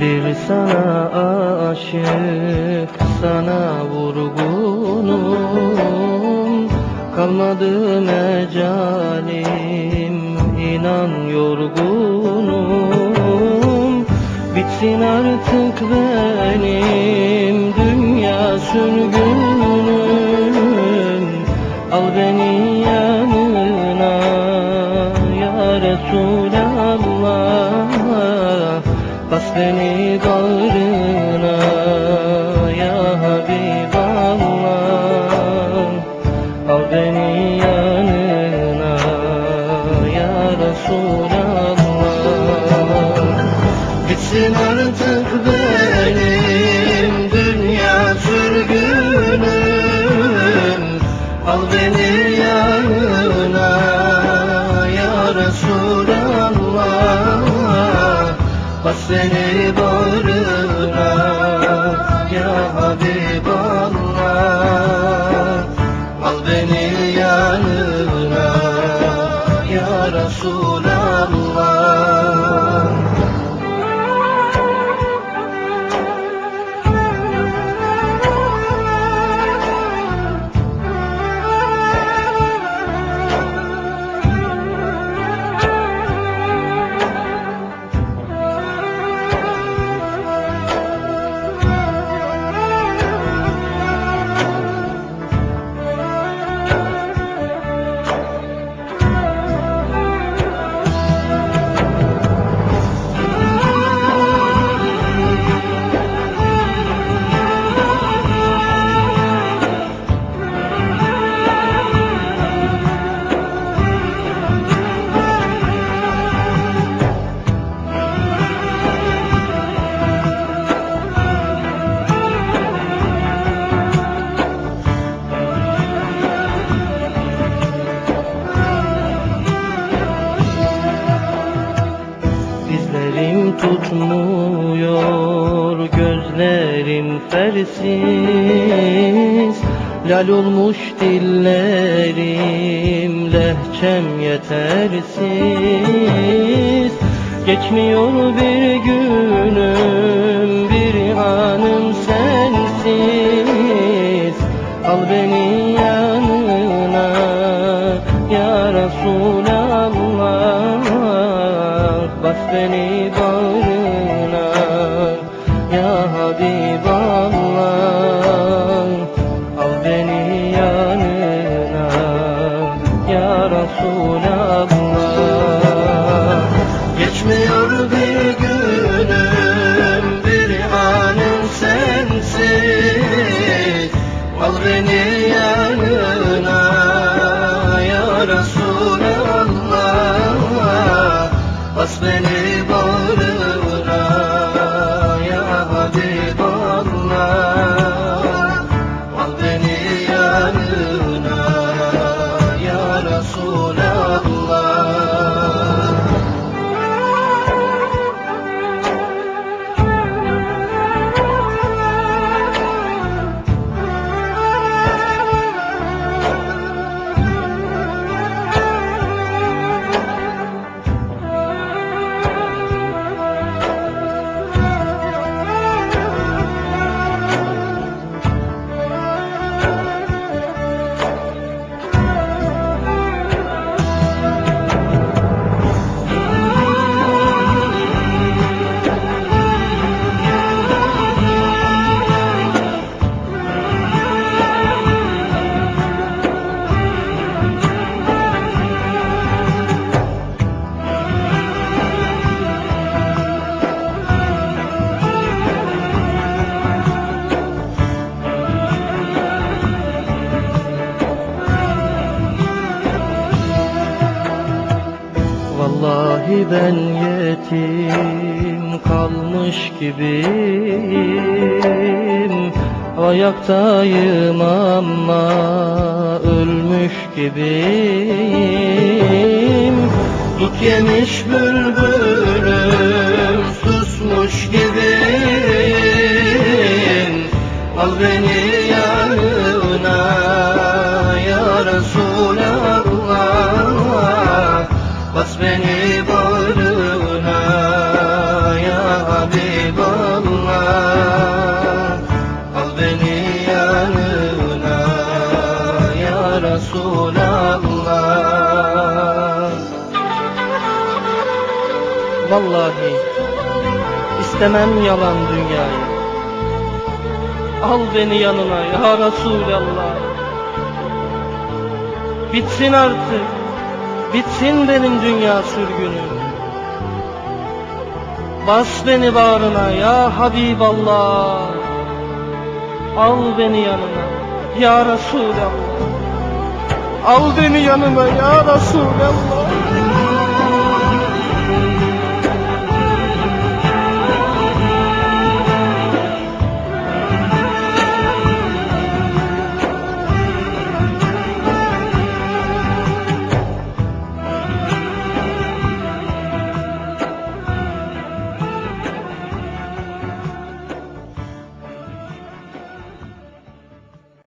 Bir sana aşık sana vurgunum. Kalmadı mecalim inan yorgunum. Bitsin artık benim dünya sürgünüm. Al beni yanına ya Resul beni bağrına ya Habiballah. Al beni yanına ya Resulallah. Bitsin artık benim dünya sürgünüm. Al beni yanına beni bağrına ya Habiballah Dizlerim tutmuyor, gözlerim fersiz Lal olmuş dillerim, lehçem yetersiz. Geçmiyor bir günüm, beni bağrına ya Habiballah. Al beni yanına ya Resulallah ben yetim kalmış gibiyim. Ayaktayım ama ölmüş gibiyim. Dut yemiş bülbülüm Vallahi istemem yalan dünyayı. Al beni yanına ya Resulallah. Bitsin artık Bitsin benim dünya sürgünüm Bas beni bağrına ya Habiballah. Al beni yanına ya Resulallah. Al beni yanına ya Resulallah